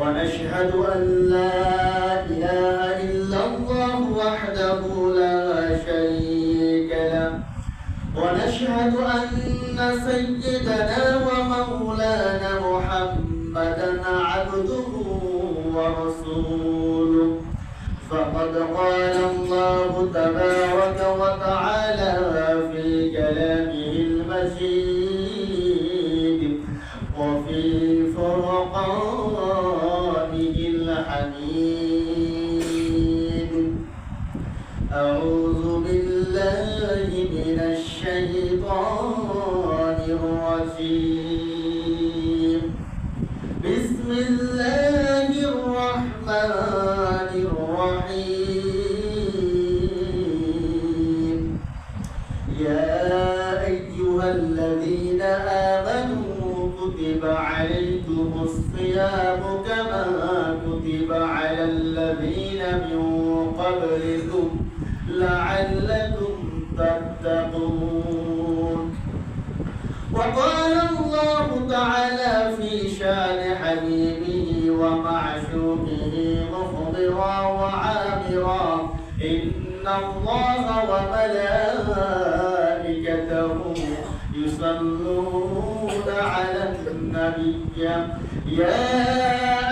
ونشهد أن لا إله إلا الله وحده لا شريك له. ونشهد أن سيدنا ومولانا محمدا عبده ورسوله. فقد قال الله تبارك وتعالى شان حبيبه ومعشوقه مخبرا وعامرا. إن الله وملائكته يصلون على النبي. يا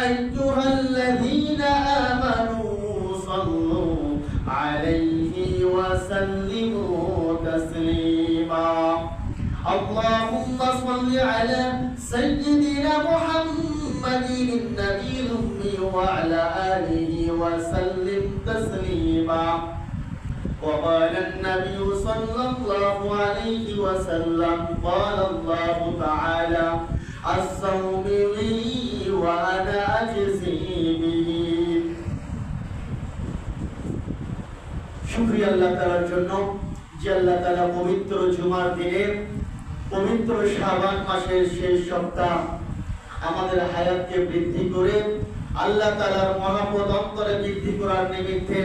أيها الذين آمنوا صلوا عليه وسلموا تسليما. اللهم صل على سيدنا محمد النبي الأمي وعلى آله وسلم تسليما وقال النبي صلى الله عليه وسلم قال الله تعالى الصوم لي وأنا أجزي به শুক্রিয়া আল্লাহ তাআলার জন্য যে আল্লাহ তাআলা পবিত্র জুমার দিনে পবিত্র শাবান মাসের শেষ সপ্তাহ আমাদের হায়াতকে বৃদ্ধি করে আল্লাহ তাআলার মহাপদ অন্তরে বৃদ্ধি করার নিমিত্তে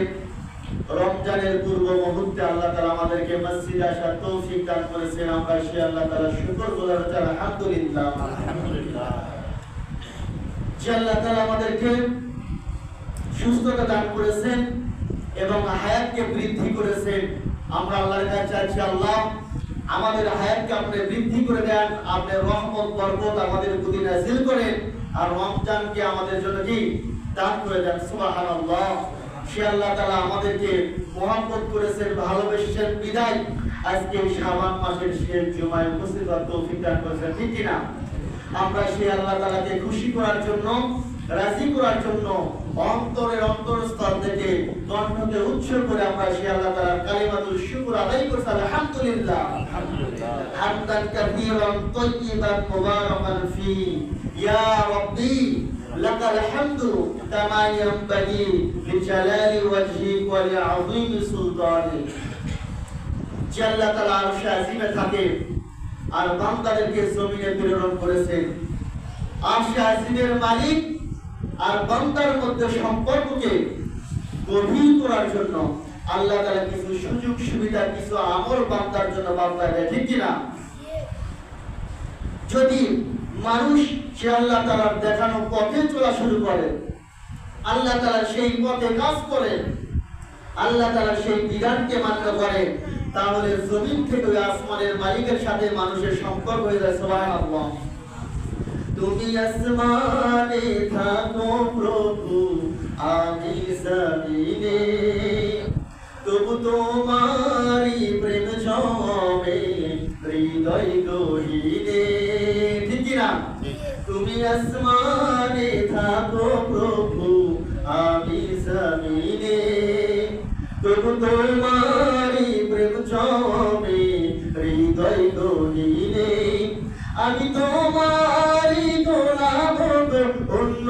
রমজানের পূর্ব মুহূর্তে আল্লাহ তাআলা আমাদেরকে মসজিদে আসার তৌফিক দান করেছেন। আমরা সে আল্লাহ তাআলা শুকর গুজার হতে আলহামদুলিল্লাহ। যে আল্লাহ তাআলা আমাদেরকে সুস্থতা দান করেছেন এবং হায়াতকে বৃদ্ধি করেছেন। আমরা আল্লাহর কাছে চাইছি, আল্লাহ আমাদের হায়াতকে আপনি বৃদ্ধি করে দেন আপনি রহমত, বরকত আমাদের প্রতি নাজিল করেন আর রমজানকে আমাদের জন্য কি? দান করে দেন, সুবহানাল্লাহ। সে আল্লাহ তাআলা আমাদেরকে মহব্বত করেছেন, ভালোবেসেছেন, বিদায়। আজকে শাবান মাসের শেষ জুমায় উপস্থিত হওয়ার তৌফিক দান করেছেন, ঠিক কি না আমরা সেই আল্লাহ তাআলাকে খুশি করার জন্য, রাজি করার জন্য অন্তরের অন্তরস্থল থেকে কণ্ঠকে উচ্চ করে আমরা সেই আল্লাহ তাআলার কালিমাতুল শুকর আদায় আলহামদুলিল্লাহ আলহামদুলিল্লাহ। حمدا كثيرا طيبا مباركا فيه يا ربي لك الحمد كما ينبغي لجلال وجهك ولعظيم سلطانك যে আল্লাহ তাআলা আরশে আজিমে থাকে আর বান্দাদেরকে জমিনে প্রেরণ করেছেন আরশে আজিমের মালিক আর বান্দার মধ্যে সম্পর্ককে গভীর করার জন্য আল্লাহ তাআলা কিছু সুযোগ সুবিধা, কিছু আমল বান্দার জন্য বান্দা দেয়, ঠিক কিনা? যদি মানুষ সে আল্লাহ তাআলার দেখানো পথে চলা শুরু করে, আল্লাহ তাআলা সেই পথে কাজ করে, আল্লাহ তাআলা সেই বিধানকে মান্য করে, তাহলে জমিন থেকে আসমানের মালিকের সাথে মানুষের সম্পর্ক হয়ে যায়, সুবহানাল্লাহ। তুমি আসমানে থাকো প্রভু, আমি জমিনে তবু তোমারি প্রেম জমে, হৃদয় গহিনে। ঠিক না তুমি আসমানে থাকো প্রভু, আমি জমিনে। তবু তোমারি প্রেম জমে, হৃদয় গহিনে। আমি তোমারি গোলাম অন্য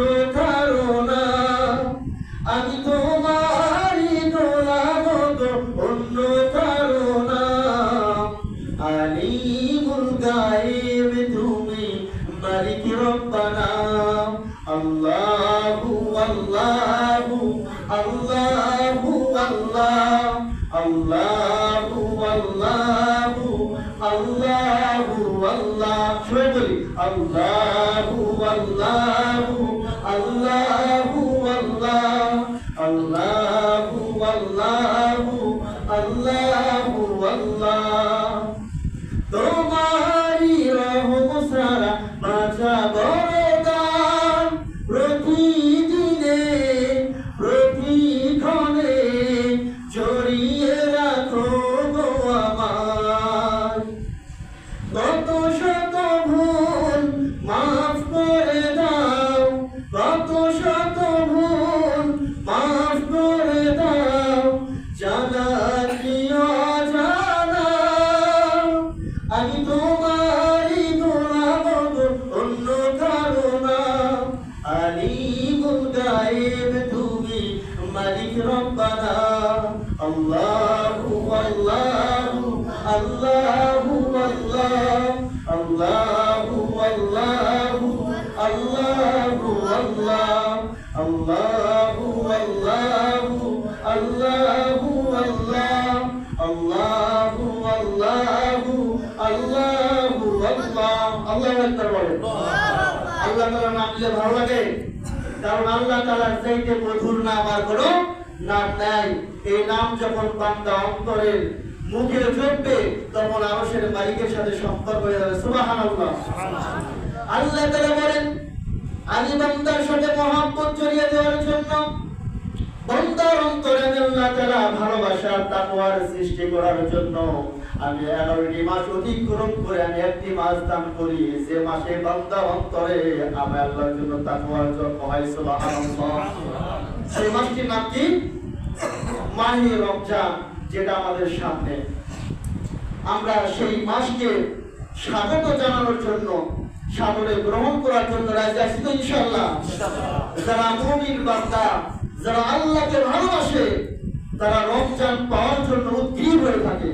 আল্লাহ আল্লাহু আকবার বলেন আল্লাহ তাআলার নাম নিলে ভালো লাগে। কারণ আল্লাহ তাআলার চাইতে মধুর নাম আর কোনো নাম নাই। এই নাম যখন বান্দা অন্তরের মুখে জপবে তখন আরশের মালিকের সাথে সম্পর্ক হয়ে যাবে। সুবহানাল্লাহ। আল্লাহ তাআলা বলেন, আমি বান্দার সাথে মহব্বত জড়িয়ে দেওয়ার জন্য বান্দার অন্তরে আল্লাহ তাআলা ভালোবাসার তাকওয়ার সৃষ্টি করার জন্য আমি এগারোটি মাস অতিক্রম করে আমি একটি মাস দান করি। যে মাসে বান্দা অন্তরে আমি আল্লাহর জন্য তাকওয়ার জন্ম হয়, সুবহানাল্লাহ। সেই মাসটির নাম কি? মাহে রমজান, যেটা আমাদের সামনে। আমরা সেই মাসকে স্বাগত জানানোর জন্য সাদরে গ্রহণ করার জন্য রাজি আছি তো ইনশাআল্লাহ। যারা মুমিন বান্দা যারা আল্লাহকে ভালোবাসে, তারা রমজান পাওয়ার জন্য উদ্গ্রীব হয়ে থাকে।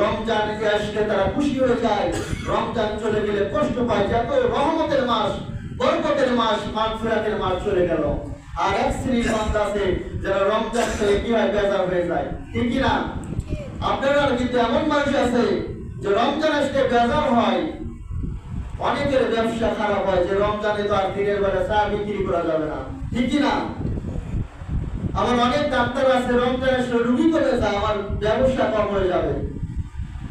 রমজান আসলে তারা খুশি হয়ে যায়, রমজান চলে গেলে কষ্ট পায় যে এত রহমতের মাস, বরকতের মাস, মাগফিরাতের মাস চলে গেল। আর এক শ্রেণির বান্দা আছে, যারা রমজান থেকে কি হয় বেজার হয়ে যায়, ঠিক কি না? আপনারা কিন্তু এমন মানুষ আছে, যে রমজান আসলে বেজার হয়। অনেকের ব্যবসা খারাপ হয়, যে রমজানে তো আর দিনের বেলা চা বিক্রি করা যাবে না, ঠিক কি না? আমার অনেক ডাক্তার আছে রমজান আসলে রুগী যায়, আমার ব্যবসা কম হয়ে যাবে।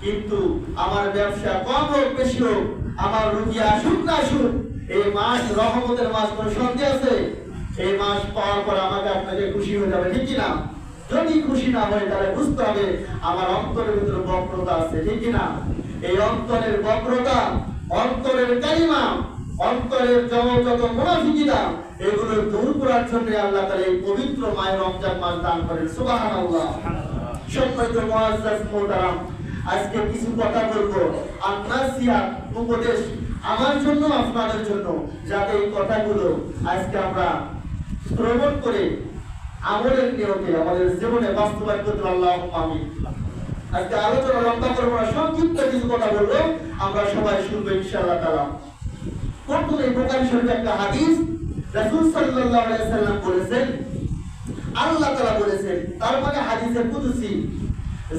কিন্তু আমার ব্যবসা কম হোক, বেশি হোক, আমার রুগী আসুক না আসুক, এই মাস রহমতের মাস কোনো সন্দেহ আছে, এই মাস পাওয়ার পর আমাকে আপনাকে খুশি হয়ে যাবে, ঠিক কি না যদি খুশি না হয়, তাহলে বুঝতে হবে আমার অন্তরের ভিতরে বক্রতা আছে, ঠিক কি না এই অন্তরের বক্রতা, অন্তরের কালিমা অন্তরের যত মুনাফিকিরা এগুলো দূর করার জন্য আল্লাহ তাআলা এই পবিত্র মায়ের রমজান মাস দান করেন। সুবহানাল্লাহ। সম্মানিত মুআজ্জাজ মুহতারাম, আজকে কিছু কথা বলব। আন্নাসিয়া উপদেশ আমার জন্য, আপনাদের জন্য। যাতে এই কথাগুলো আজকে আমরা শ্রবণ করে আমলের নিয়তে আমাদের জীবনে বাস্তবায়ন করতে আল্লাহ আমি আজকে আলোচনা লম্বা করব সংক্ষিপ্ত কিছু কথা বলব। আমরা সবাই শুনব ইনশাআল্লাহ তাআলা। প্রথমে বুখারী শরীফে একটা হাদিস রাসূল সাল্লাল্লাহু আলাইহি সাল্লাম বলেছেন, আল্লাহ তাআলা বলেছেন, তার মানে হাদিসে কুদসি,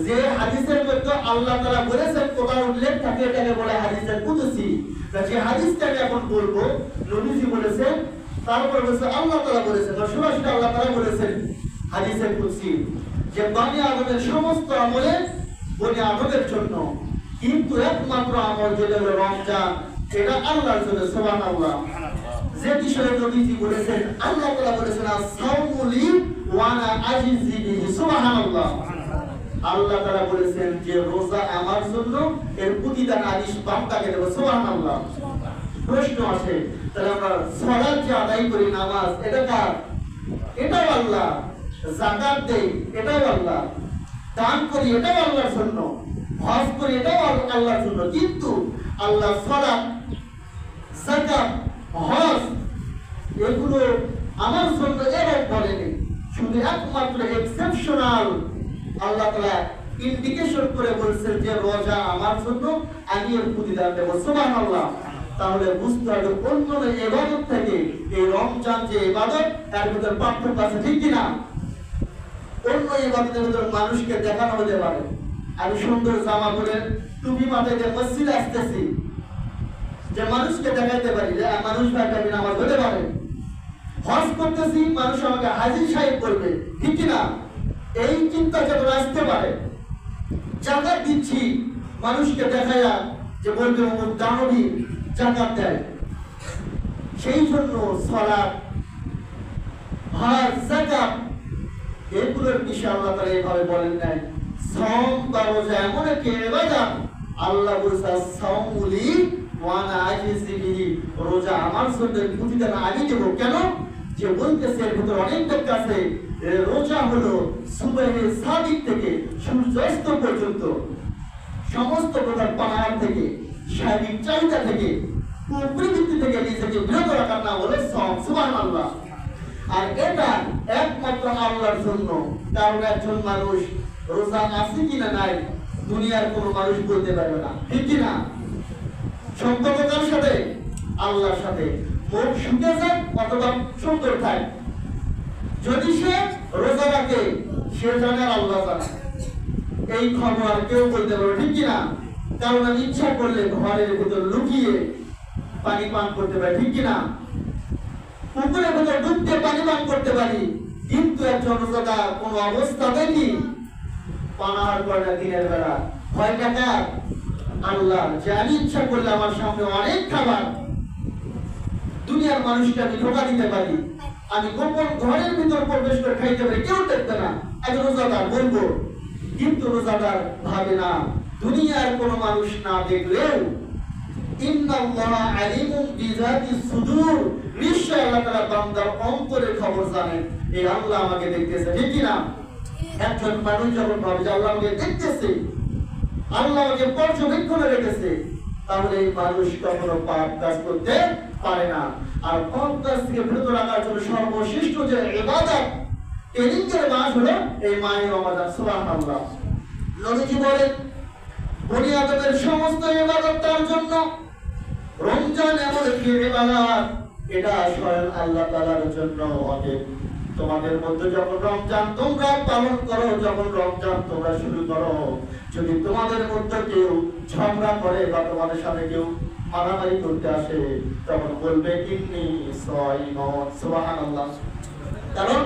যে হাদিসের মধ্যে আল্লাহ তাআলা বলেছেন কোথাও উল্লেখ থাকে এটাকে বলে হাদিসে কুদসি। যে হাদিসটা আমি এখন বলব, নবীজি বলেছেন, তারপর বলেছে আল্লাহ তাআলা বলেছেন আল্লাহ তাআলা বলেছেন হাদিসে কুদসি যে বানি আদমের সমস্ত আমলে বনি আদমের জন্য। কিন্তু একমাত্র আমল যেটা হলো রমজান। এটা আল্লাহর জন্য, সুবহানাল্লাহ। যে বিষয়ে নবীজি বলেছেন, আল্লাহ তাআলা বলেছেন আস-সাওমুলি ওয়া আজিজি বিহি সুবহানাল্লাহ। আল্লাহ তাআলা বলেছেন যে, রোজা আমার জন্য, এর প্রতিদান আদিশ বান্দাকে দেব, সুবহানাল্লাহ। প্রশ্ন আছে তাহলে আমরা সালাত যে আদায় করি, নামাজ, এটা কার? এটাও আল্লাহ। যাকাত দেই, এটাও আল্লাহ। দান করি, এটাও আল্লাহর জন্য। হজ করি, এটাও আল- আল্লাহর জন্য। কিন্তু আল্লাহ সালাত এগুলো আমার জন্য বলেনি। শুধু একমাত্র এক্সেপশনাল আল্লাহ তাআলা ইন্ডিকেশন করে বলছেন যে, রোজা আমার জন্য আমি এর সুবহানাল্লাহ। তাহলে বুঝতে হবে অন্য ইবাদত থেকে এই রমজান যে ইবাদত, তার ভিতরে পার্থক্য আছে ঠিক কিনা অন্য ইবাদতের ভিতরে মানুষকে দেখানো হতে পারে। আমি সুন্দর জামা পরে টুপি মাথায় দিয়ে মসজিদে আসতেছি যে মানুষকে দেখাইতে পারি, যে মানুষ ভাই আমি নামাজ হতে পারে। হজ করতেছি, মানুষ আমাকে হাজির সাহেব করবে ঠিক কিনা? এই চিন্তা যেন আসতে পারে, জাকাত দিচ্ছি, মানুষকে দেখায়া যে বলবে অমুক দানবী জাকাত দেয়। সেই জন্য সলাৎ হজ, জাকাত, এগুলোর বিষয়ে আল্লাহ তাআলা এইভাবে বলেন নাই। শ্রম বা রোজা এমন একটি ইবাদত, আল্লাহ বলছে সাওমুলি রোজা আমার জন্য প্রতিদান আমি দেব কেন? যে বলতেছে এর ভিতর অনেক আছে। রোজা হলো সুবহে সাদিক থেকে সূর্যাস্ত পর্যন্ত সমস্ত প্রকার পানাহার থেকে শারীরিক চাহিদা থেকে প্রবৃত্তি থেকে নিজেকে বিরত রাখার নাম হলো সম সুবহানাল্লাহ। আর এটা একমাত্র আল্লাহর জন্য। কারণ একজন মানুষ রোজা আছে কিনা নাই, দুনিয়ার কোনো মানুষ বলতে পারবে না। ঠিক কিনা? সম্পর্কতার সাথে, আল্লাহর সাথে। মুখ শুকে যায় অথবা সুন্দর থাকে যদি সে রোজা রাখে, সে জানে আল্লাহ জানে। এই খবর কেউ বলতে পারবে, ঠিক কিনা? কারণ আমি ইচ্ছা করলে ঘরের ভিতর লুকিয়ে পানি পান করতে পারি, ঠিক কিনা? পুকুরের ভেতর ডুবতে পানি পান করতে পারি, কিন্তু একজন রোজাদা কোন অবস্থাতে কি পানাহার করে না দিনের বেলা। ভয় টাকা আল্লাহ, যে আমি ইচ্ছা করলে আমার সামনে অনেক খাবার দুনিয়ার মানুষকে আমি ধোকা দিতে পারি। আমি গোপন ঘরের ভিতর প্রবেশ করে খাইতে পারি, কেউ দেখবে না। একজন রোজাদার বলব, কিন্তু রোজাদার ভাবে না। দুনিয়ার কোনো মানুষ না দেখলেও খবর জানেন আল্লাহ আমাকে দেখতেছে, ঠিক একজন মানুষ যখন ভাবে আল্লাহ আমাকে দেখতেছে আল্লাহ আমাকে পর্যবেক্ষণে রেখেছে। তাহলে এই মানুষ কখনো পাপ কাজ করতে পারে না। আর পাপ কাজ থেকে বিরত রাখার জন্য সর্বশ্রেষ্ঠ যে ইবাদত ট্রেনিং মাস হলো, এই মায়ের রমাদান, সুবহানাল্লাহ। নবীজি বলেন, বনি আদমের সমস্ত ইবাদত তার জন্য। রমজান এমন একটি ইবাদত, এটা স্বয়ং আল্লাহ তাআলার জন্য অতএব তোমাদের মধ্যে যখন রমজান তোমরা পালন করো, যখন রমজান তোমরা শুরু করো, যদি তোমাদের মধ্যে কেউ ঝগড়া করে বা তোমাদের সাথে কেউ মারামারি করতে আসে, তখন বলবে কারণ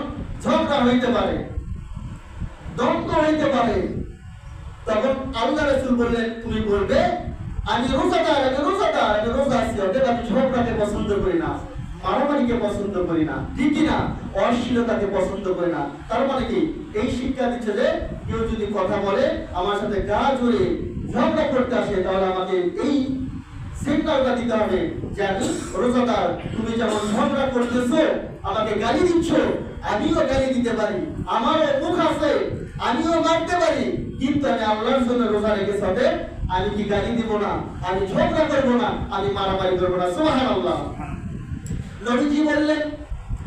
ঝগড়া হইতে পারে, দ্বন্দ্ব হইতে পারে। তখন আল্লাহ তুমি বলবে, আমি রোজাদার আমি রোজাদার, আমি রোজা আছি, অতএব আমি ঝগড়াকে পছন্দ করি না। মারামারিকে পছন্দ করি না। ঠিক কি না অশ্লীলতাকে পছন্দ করি না। তার মানে কি? এই শিক্ষা দিচ্ছে যে কেউ যদি কথা বলে, আমার সাথে গা জুড়ে ঝগড়া করতে আসে, তাহলে আমাকে এই সিগন্যালটা দিতে হবে যে আমি রোজাদার। তুমি যেমন ঝগড়া করতেছো, আমাকে গালি দিচ্ছ, আমিও গালি দিতে পারি। আমারও মুখ আছে, আমিও মারতে পারি। কিন্তু আমি আল্লাহর জন্য রোজা রেখে সাথে আমি কি গালি দিব না? আমি ঝগড়া করব না? আমি মারামারি করব না? সোহান আল্লাহ নবীজি বললেন,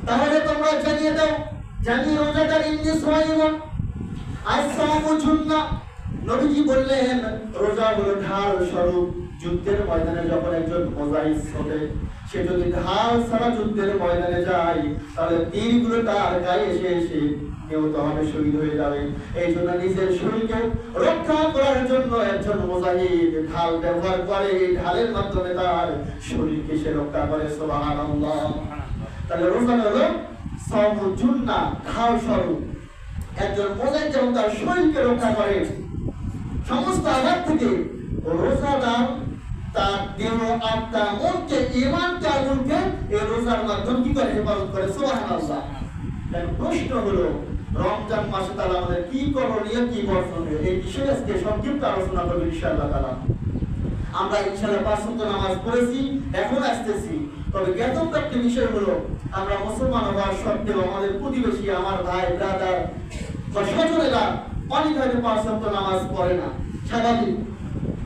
তাহলে তোমরা জানিয়ে দাও, জানিয়ে রোজাদার ইন্নি সোয়াইমন আসামু জুন্না নবীজি বললেন, রোজা হলো ঢাল স্বরূপ। যুদ্ধের ময়দানে যখন একজন মোজাহিদ হবে সে যদি ঢাল ছাড়া যুদ্ধের ময়দানে যায়, তাহলে তীরগুলো তার গায়ে এসে এসে নিহত হবে, শহীদ হয়ে যাবে। এই জন্য নিজের শরীরকে রক্ষা করার জন্য একজন মোজাহিদ ঢাল ব্যবহার করে, এই ঢালের মাধ্যমে তার শরীরকে সে রক্ষা করে, সুবহানাল্লাহ। তাহলে রোজা হলো সমুজুন্না ঢাল স্বরূপ। একজন মোজাহিদ যেমন তার শরীরকে রক্ষা করে, সমস্ত আঘাত থেকে রোজাদার তার দেহ আত্মা মনকে ইমানকে আমলকে এই রোজার মাধ্যমে কি করে হেফাজত করে? সুবহানাল্লাহ। তাহলে প্রশ্ন হলো, রমজান মাসে তাহলে আমাদের কি করণীয়, কি বর্জনীয় এই বিষয়ে আজকে সংক্ষিপ্ত আলোচনা করব ইনশাআল্লাহ তাআলা। আমরা ইনশাআল্লাহ পাঁচ নামাজ পড়েছি, এখন আসতেছি। তবে জ্ঞাতব্য একটি বিষয় হলো, আমরা মুসলমান হওয়ার সত্ত্বেও আমাদের প্রতিবেশী, আমার ভাই ব্রাদার বা স্বজনেরা অনেক হয়তো পাঁচ নামাজ পড়ে না। স্বাভাবিক।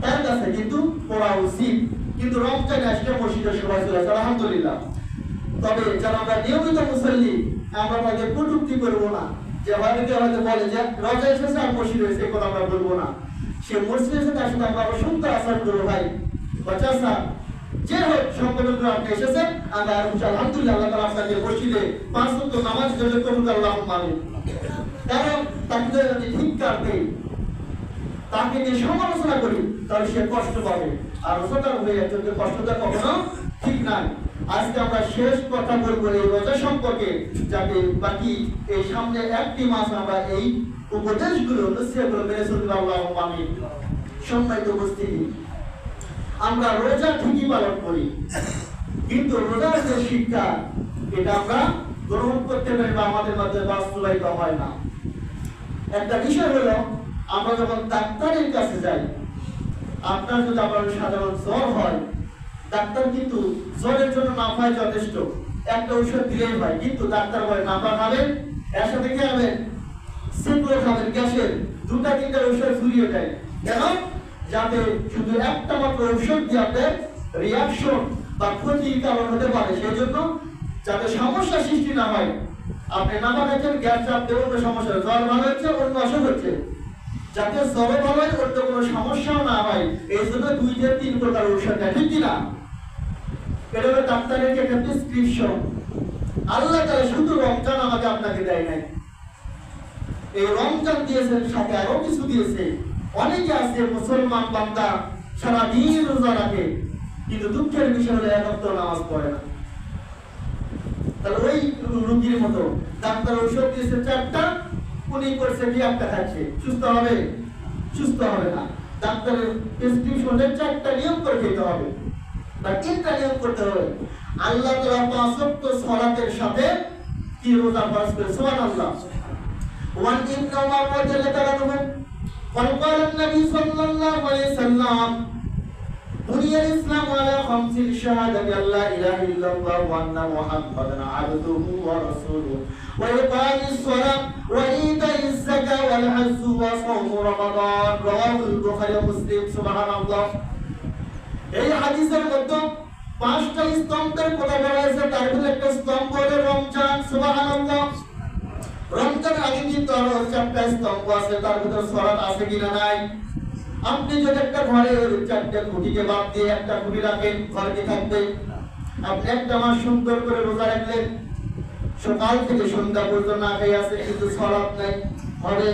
তার কাছে কিন্তু পড়া উচিত কিন্তু রমজানে আসলে মসজিদের সবাই চলে আসে, আলহামদুলিল্লাহ। তবে যারা আমরা নিয়মিত মুসল্লি, আমরা তাকে কটুক্তি করব না। যে হয়তো হয়তো বলে যে রজা এসেছে আর মসজিদ হয়েছে এই আমরা বলব না। সে মসজিদ এসে তার সাথে আমরা শুনতে আসার করব ভাই। বা চাষা যে হোক সংগঠন আপনি এসেছেন আমি আর আলহামদুলিল্লাহ, আল্লাহ তাআলা আপনাকে মসজিদে পাঁচ নামাজ জন্য কবুল আল্লাহ মালিক কারণ তাকে যদি ধিক্কার দেই তাকে নিয়ে সমালোচনা করি, তাহলে সে কষ্ট পাবে। আর রোজাদার হয়ে একজনকে কষ্ট দেওয়া কখনো ঠিক নাই। আজকে আমরা শেষ কথা বলব এই রোজা সম্পর্কে, যাতে বাকি এই সামনে একটি মাস আমরা এই উপদেশগুলো, নসিহতগুলো মেনে চলতে আল্লাহ আমিন সম্মানিত উপস্থিতি, আমরা রোজা ঠিকই পালন করি, কিন্তু রোজার যে শিক্ষা, এটা আমরা গ্রহণ করতে পারি বা আমাদের মধ্যে বাস্তবায়িত হয় না। একটা বিষয় হলো আমরা যখন ডাক্তারের কাছে যাই, আপনার যদি আপনার সাধারণ জ্বর হয়, ডাক্তার কিন্তু জ্বরের জন্য নাফায় যথেষ্ট। একটা ঔষধ দিলেই হয়, কিন্তু ডাক্তার বলে নাফা খাবেন এর সাথে কি খাবেন সিপ্লো খাবেন গ্যাসের দুটা, তিনটা ঔষধ ফুরিয়ে দেয়। কেন? যাতে শুধু একটা মাত্র ঔষধ দিয়ে আপনার রিয়াকশন বা ক্ষতির কারণ হতে পারে। সেই জন্য যাতে সমস্যা সৃষ্টি না হয়, আপনি নামা খাচ্ছেন, গ্যাস চাপ অন্য সমস্যা, জ্বর ভালো হচ্ছে, অন্য অসুখ হচ্ছে। যাতে হয় অন্য কোনো সমস্যাও না হয় এই জন্য দুই থেকে তিন প্রকার ঔষধ দেয়, ঠিক কিনা এটা হলো ডাক্তারের একটা প্রেসক্রিপশন আল্লাহ তাআলা শুধু রমজান আমাকে আপনাকে দেয় নাই। এই রমজান দিয়েছেন, সাথে আরও কিছু দিয়েছে। অনেকে আছে মুসলমান বান্দা, সারা দিন রোজা রাখে, কিন্তু দুঃখের বিষয় হলো এক নামাজ পড়ে না। তাহলে ওই রুগীর মতো ডাক্তার ঔষধ দিয়েছে চারটা উনি করছে কি একটা থাকছে। সুস্থ হবে? সুস্থ হবে না। ডাক্তারের প্রেসক্রিপশনে চারটা নিয়ম করে খেতে হবে। বা তিনটা নিয়ম করতে হবে। আল্লাহ তালা পাঁচক্ত সলাতের সাথে কি রোজা ফরজ করে? সুবান আল্লাহ ওয়ান ইন নামাজ পড়লে তারা দেবেন কলকাল নবী সাল্লাল্লাহু আলাইহি সাল্লাম বুনিয়াল ইসলাম আলা খামসিল শাহাদাতি আল্লা ইলাহা ইল্লাল্লাহ ওয়া আন্না মুহাম্মাদান আবদুহু ওয়া রাসূলুহু। ওয়া ইকামিস সালাত ওয়া ইতাইজ যাকাত ওয়াল হজ্জ ওয়া সাওম রমাদান। রাওয়াহুল বুখারী ও মুসলিম, সুবহানাল্লাহ। এই হাদিসের মধ্যে পাঁচটা স্তম্ভের কথা বলা হয়েছে। তার মধ্যে একটা স্তম্ভ হলো রমজান, সুবহানাল্লাহ। রমজান আগে কিন্তু আরও চারটা স্তম্ভ আছে। তার ভিতরে সলাত আছে কিনা নাই? আপনি যদি একটা ঘরে চারটা খুঁটিকে বাদ দিয়ে একটা খুঁটি রাখেন ঘর কি থাকবে আপনি একটা মাস সুন্দর করে রোজা রাখলেন, সকাল থেকে সন্ধ্যা পর্যন্ত না খেয়ে আছে, কিন্তু সরাত নাই হবে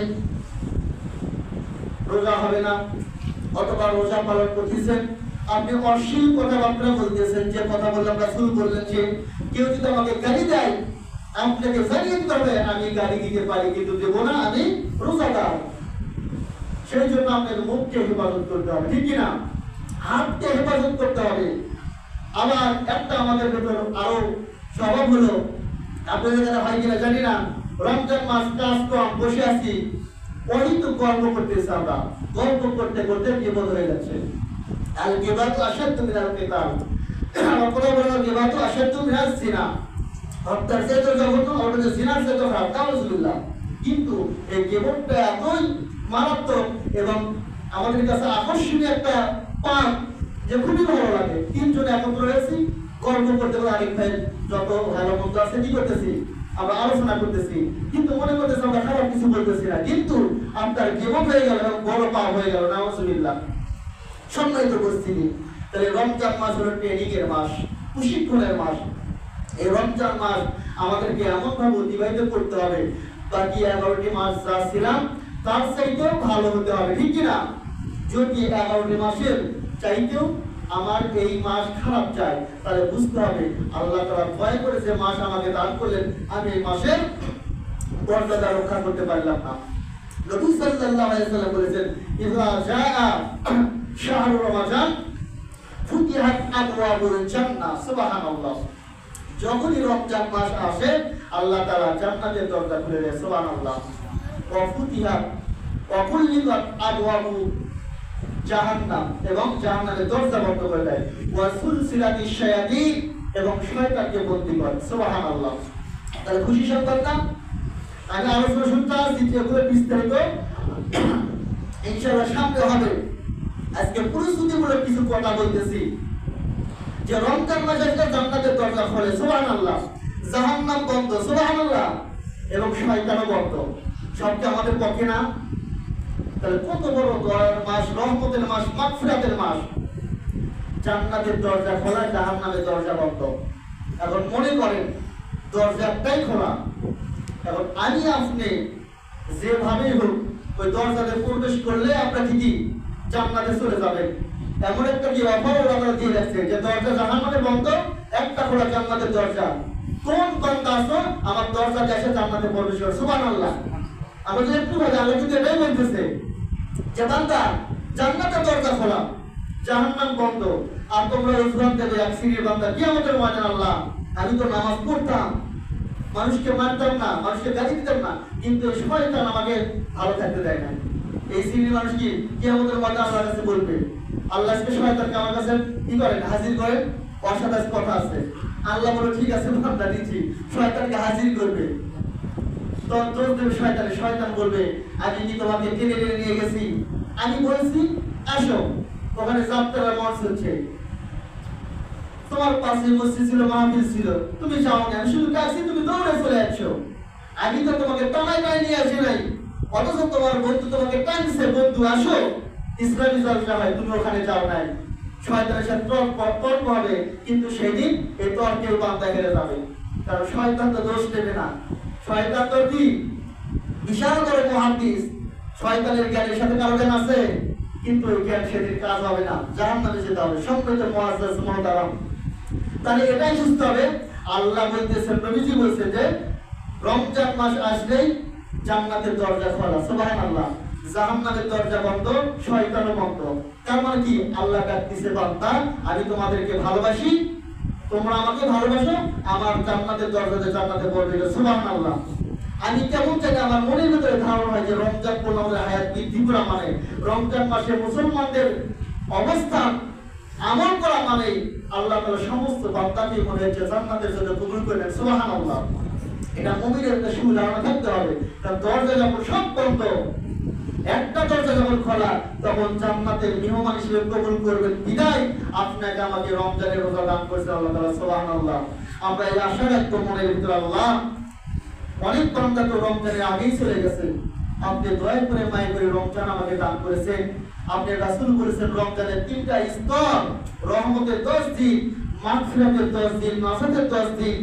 রোজা হবে না, অথবা রোজা পালন করতেছেন। আপনি অশ্লীল কথাবার্তা বলতেছেন, যে কথা বললাম, রাসূল বললেন যে, কেউ যদি আমাকে গালি দেয়, আপনাকে জানিয়ে দিতে হবে আমি গালি দিতে পারি, কিন্তু দেব না, আমি রোজাদার। সেই জন্য আপনাকে মুখকে হেফাজত করতে হবে, ঠিক কিনা? হাতকে হেফাজত করতে হবে। আবার একটা আমাদের ভেতর আরও স্বভাব হলো আপনাদের কাছে হয় কিনা জানি না, রমজান মাস বসে আছি গল্প করতেছি আমরা। গল্প করতে করতে হয়ে যাচ্ছে। আর গেবাত আসাধ্য মিনাল কেতাল আমার কথা বলা গেবাত আসাধ্য মিনাল সিনা হত্যার সে তো জঘন্য অথচ সিনার সে তো খারাপ কাউজুবিল্লাহ কিন্তু এই গেবটটা এতই মারাত্মক এবং আমাদের কাছে আকর্ষণীয় একটা পাপ যে খুবই ভালো লাগে। তিনজন একত্র হয়েছি, গল্প করতে পারে আরেক ভাই যত ভালো মন্দ আছে, কি করতেছি? আমরা আলোচনা করতেছি। কিন্তু মনে করতেছি আমরা খারাপ কিছু না। কিন্তু আপনার হয়ে গেল বড় পাপ হয়ে গেল সম্মানিত তাহলে রমজান মাস হলো ট্রেনিং এর মাস, প্রশিক্ষণের মাস। এই রমজান মাস আমাদেরকে এমন ভাবে অতিবাহিত করতে হবে। বাকি এগারোটি মাস যা ছিলাম তার চাইতেও ভালো হতে হবে, ঠিক কিনা? যদি এগারোটি মাসের চাইতেও আমার এই মাস খারাপ যায় তাহলে বুঝতে হবে আল্লাহ তারা ভয় করে যে মাস আমাকে দান করলেন, আমি এই মাসের মর্যাদা রক্ষা করতে পারলাম না। নবী সাল্লাল্লাহু আলাইহি সাল্লাম বলেছেন, ইযা জাআ রমাজান, ফুতিহাত আবওয়াবুল জান্নাহ, সুবহানাল্লাহ। যখনই রমজান মাস আসে, আল্লাহ তাআলা জান্নাতের দরজা খুলে দেয়, সুবহানাল্লাহ। ওয়া ফুতিহাত ওয়া আবওয়াবু জাহান্নাম এবং জাহান্নামের দরজা বন্ধ করে দেয়। ওয়া সুলসিলাতি শায়াতিন এবং শয়তানকে বন্দী করে। সুবহানাল্লাহ। তাহলে খুশি সংবাদ না? আমি আলোচনা শুনতে আসছি যেগুলো বিস্তারিত। ইনশাআল্লাহ সামনে হবে। আজকে প্রস্তুতিমূলক কিছু কথা বলতেছি। যে রমজান মাসে একটা জান্নাতের দরজা খোলে। সুবহানাল্লাহ। জাহান্নাম বন্ধ। সুবহানাল্লাহ। এবং শয়তানও বন্ধ। সবটা আমাদের পক্ষে না। তাহলে কত বড় দয়ার মাস, রহমতের মাস, মাগফিরাতের মাস? জান্নাতের দরজা খোলা, জাহান্নামের দরজা বন্ধ। এখন মনে করেন, দরজা একটাই খোলা। এখন আমি আপনি যেভাবেই হোক, ওই দরজাতে প্রবেশ করলে আপনার ঠিকই জান্নাতে চলে যাবেন। এমন একটা কি অফার আমরা দিয়ে রাখছে যে দরজা জাহান্নামে বন্ধ, একটা খোলা জান্নাতের দরজা। কোন আছো আমার দরজা দেশে জান্নাতে প্রবেশ করে সুবহানাল্লাহ। আমরা যদি একটু আল্লাহ কিন্তু এটাই বলতেছে যে বান্দা জান্নাতের দরজা খোলা। জাহান্নাম বন্ধ। আর তোমরা উজরান দেবে এক সিরির বান্দা কি আমাদের ময়দান আল্লাহ। আমি তো নামাজ পড়তাম। মানুষকে মারতাম না, মানুষকে গালি দিতাম না। কিন্তু শয়তান আমাকে ভালো থাকতে দেয় না এই শ্রেণির মানুষ কি কি আমাদের মধ্যে আল্লাহর কাছে বলবে? আল্লাহ আজকে শয়তানকে আমার কাছে কি করেন? হাজির করেন অসাদাস কথা আছে। আল্লাহ বলে, ঠিক আছে, বান্দা, দিচ্ছি। শয়তানকে হাজির করবে। শয়তানে বলবে, আমি কি তোমাকে টেনে টেনে নিয়ে গেছি? আমি বলেছি, আসো, ওখানে হচ্ছে। তোমার পাশে ছিল, মাহফিল ছিল। তুমি যাও না শুধু তুমি দৌড়ে চলে আমি তো তোমাকে টানাই টানাই নিয়ে আসি নাই, অথচ তোমার বন্ধু তোমাকে টানছে, বন্ধু, আসো। ইসলামী জলসা হয়, তুমি ওখানে যাও নাই। শয়তানের সাথে তর্ক হবে, কিন্তু সেদিন এই তর্কের বান্দা হেরে যাবে। কারণ শয়তান তো দোষ দেবে না। তো সাথে আছে? কিন্তু ওই কাজ হবে না। হবে। এটাই বুঝতে হবে। আল্লাহ বলছে যে, রমজান মাস আসলেই জান্নাতের দরজা খোলা। সুবহানাল্লাহ। জাহান্নামের দরজা বন্ধ, শয়তানও বন্ধ। তার মানে কি? আল্লাহ ডাকতেছে বান্দা, আমি তোমাদেরকে ভালোবাসি তোমরা আমাকে ভালোবাসো, আমার জান্নাতের দরজাতে জান্নাতে বলবে সুবহানাল্লাহ। আমি কেমন জানি আমার মনের ভিতরে ধারণা হয় যে রমজান পড়লে হায়াত বৃদ্ধি করা মানে। রমজান মাসে মুসলমানদের অবস্থান আমল করা মানে আল্লাহ তাআলা সমস্ত বান্দাকে মনে হচ্ছে জান্নাতের জন্য কবুল করলেন সুবহানাল্লাহ। এটা মুমিনের একটা সুধারণা থাকতে হবে। কারণ দরজা যখন সব বন্ধ একটা দরজা যখন খোলা, তখন জান্নাতের মেহমান হিসেবে কবুল করবেন। বিদায়, আপনাকে আমাকে রমজানের রোজা দান করেছে আল্লাহ তাআলা, সুবহানাল্লাহ। আমরা এই আশা রাখব মনের ভিতরে, আল্লাহ, অনেক বান্দা তো রমজানের আগেই চলে গেছে আপনি দয়া করে, মায় করে রমজান আমাকে দান করেছেন। আপনি রাসূল করেছেন রমজানের তিনটা স্তর। রহমতের দশ দিন, মাগফিরাতের দশ দিন, নাজাতের দশ দিন।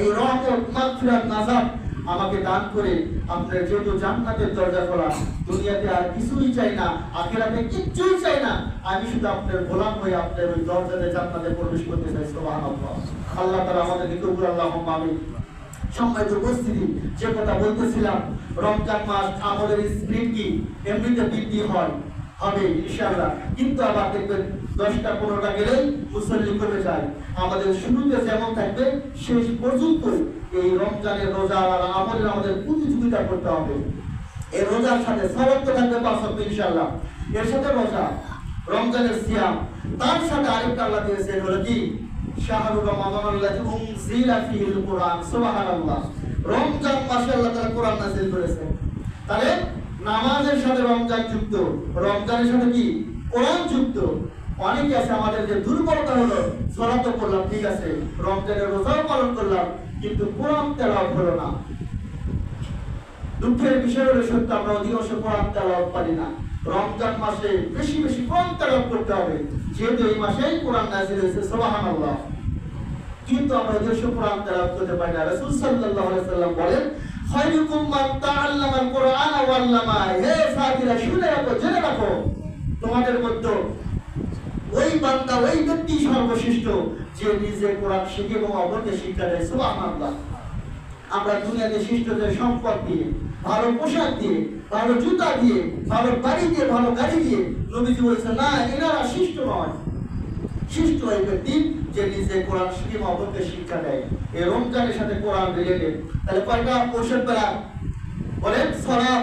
এই রহমত, মাগফিরাত, নাজাত আমাকে দান করে আপনার যেহেতু জান্নাতের দরজা খোলা। দুনিয়াতে আর কিছুই চাই না, আখেরাতে কিচ্ছুই চাই না। আমি শুধু আপনার গোলাম হয়ে আপনার ওই দরজাতে জান্নাতে প্রবেশ করতে চাই, সুবহানাল্লাহ। আল্লাহ তাআলা আমাদেরকে কবুল, আল্লাহুম্মা আমিন। সম্মানিত উপস্থিতি, যে কথা বলতেছিলাম, রমজান মাস আমাদের স্পিড কি? এমনিতে বৃদ্ধি হয়। হবে, ইনশাআল্লাহ। কিন্তু আবার দেখবেন, দশটা, পনেরোটা গেলেই মুসল্লি কমে যায়। আমাদের শুরুতে যেমন থাকবে, শেষ পর্যন্ত এই রমজানের রোজা আর আমলের আমাদের প্রতিযোগিতা করতে হবে। এই রোজার সাথে সবত্ব থাকবে পাঁচ ইনশাআল্লাহ। এর সাথে রোজা, রমজানের সিয়াম। তার সাথে আরেকটা আল্লাহ দিয়েছে হলো কি? শাহরুর রমাদান আল্লাযী উনজিলা ফীহিল কুরআন, সুবহানাল্লাহ। রমজান মাসে আল্লাহ তাআলা কোরআন নাযিল করেছেন। তাহলে নামাজের সাথে রমজান যুক্ত। রমজানের সাথে কি? কোরআন যুক্ত। অনেকে আছে আমাদের যে দুর্বলতা হলো সলাত করলাম, ঠিক আছে, রমজানের রোজাও পালন করলাম, কিন্তু কোরআন তেলাওয়াত হলো না। দুঃখের বিষয় হলো সত্য, আমরা অধিকাংশ কোরআন তেলাওয়াত পারি না। রমজান মাসে বেশি বেশি কোরআন তেলাওয়াত করতে হবে। যেহেতু এই মাসেই কোরআন নাযিল হয়েছে, সুবহানাল্লাহ। কিন্তু আমরা অধিকাংশ কোরআন তেলাওয়াত করতে পারি না। রাসূল আলাইহি সাল্লাম বলেন খায়রুকুম মান তাআল্লামা আল কুরআন ওয়া আল্লামা। হে সাথীরা শুনে রাখো, জেনে রাখো। তোমাদের মধ্যে ওই বান্দা, ওই ব্যক্তি সর্বশ্রেষ্ঠ, যে নিজে কোরআন শিখে এবং অপরকে শিক্ষা দেয়। সুবহানাল্লাহ। আমরা দুনিয়াতে শিষ্টদের সম্পদ দিয়ে, ভালো পোশাক দিয়ে, ভালো জুতা দিয়ে, ভালো বাড়ি দিয়ে, ভালো গাড়ি দিয়ে নবীজি বলছে না, এনারা শিষ্ট নয়। শিষ্ট ওই ব্যক্তি যে নিজে কোরআন শিক্ষা দেয়, এই রমজানের সাথে কোরআন রিলেটেড তাহলে কয়টা ঔষধ বেলা বলেন সরাব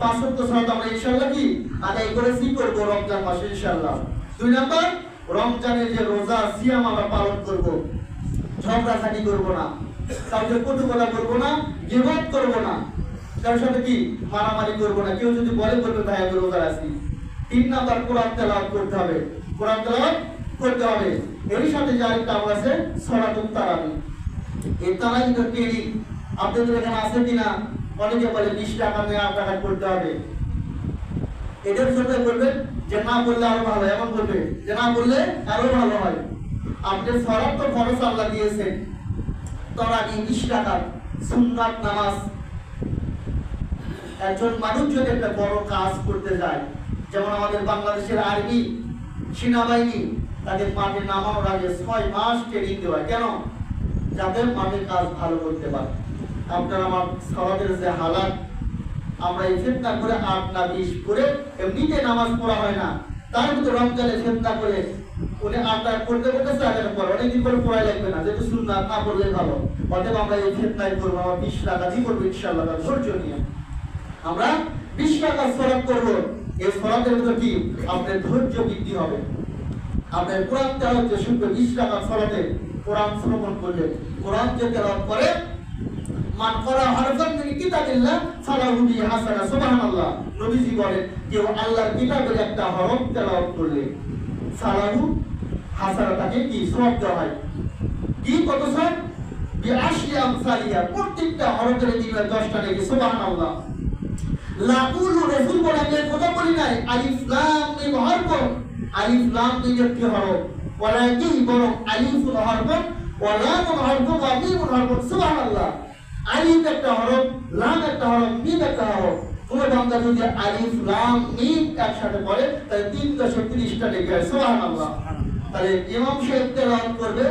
পাঁচ সপ্ত আমরা ইনশাল্লাহ কি? আদায় করে কি করব রমজান মাসে ইনশাল্লাহ দুই রমজানের যে রোজা, সিয়াম আমরা পালন করব। ঝগড়াঝাটি করব না। কাউকে না করব না। কারোর সাথে কি? মারামারি করব না। কেউ যদি বলে বলবে, ভাই, আমি রোজা আছি তিন নাম্বার, কোরআন তেলাওয়াত করতে হবে। কোরআন তেলাওয়াত করতে হবে। এর সাথে যে আরেকটা আমল আছে সলাতুল তারাবি এই তারাবি তো ট্রেনিং আপনাদের এখানে আছে কিনা? অনেকে বলে, বিশ টাকা নেওয়া টাকা করতে হবে। এদের জন্য বলবেন যে, না বললে আরও ভালো এমন বলবে যে, না বললে আরও ভালো হয়। আপনি ফরজ তো ফরজ আল্লাহ দিয়েছেন। তরানি বিশ টাকা, সুন্নাত, নামাজ। একজন মানুষ যদি একটা বড় কাজ করতে যায়, যেমন আমাদের বাংলাদেশের আর্মি সেনাবাহিনী তাদের মাঠে নামানোর আগে ছয় মাস ট্রেনিং দেওয়া কেন? যাতে মাঠে কাজ ভালো করতে পারে। আপনার আমার সমাজের যে হালাত, আমরা এই ফেতনা করে আট না বিশ করে এমনিতে নামাজ পড়া হয় না। তার ভিতরে রমজানে ফেতনা করে উনি আটটা করতে করতে আগে পরে অনেকদিন করে পড়াই লাগবে না, যেহেতু শুননা না পড়লে ভালো। অতএব আমরা এই ফেতনায় করব আমার বিশ টাকা দিয়ে করব ইনশাল্লাহ ধৈর্য নিয়ে। আমরা বিশ টাকা সরাব করব এই সরাবের ভিতর কি? আপনার ধৈর্য বৃদ্ধি হবে। আপনার কোরআন তেলাওয়াত যে শুনবে বিশ টাকা সরাতে কোরআন শ্রবণ করলে। কোরআন যে করে মান করা হাসানা, সুবহানাল্লাহ। নবীজি বলেন, কেউ আল্লাহর কিতাবের একটা হরফ তেলাওয়াত করলে ফালাহু হাসানা তাকে কি সওয়াব দেওয়া হয়? কি কত সওয়াব? বিআশরি আমসালিয়া প্রত্যেকটা হরফের দিনে 10টা নাকি সুবহানাল্লাহ। লাকুল রাসূল কথা বলি নাই, আলিফ লাম মিম হরফ। আলিফ লাম মিম একটি হরফ। ওয়ালাকিন বরং আলিফ হরফ ওয়া লাম হরফ ওয়া মিম হরফ, সুবহানাল্লাহ। আলিফ একটা হরফ, লাম একটা হরফ, মিম একটা হরফ। কোন বান্দা যদি আলিফ, লাম, মিম একসাথে পড়ে, তাহলে তিন দশক তিরিশটা হয়, সুবহানাল্লাহ। তাহলে ইমাম সাহেব তেলাওয়াত করবে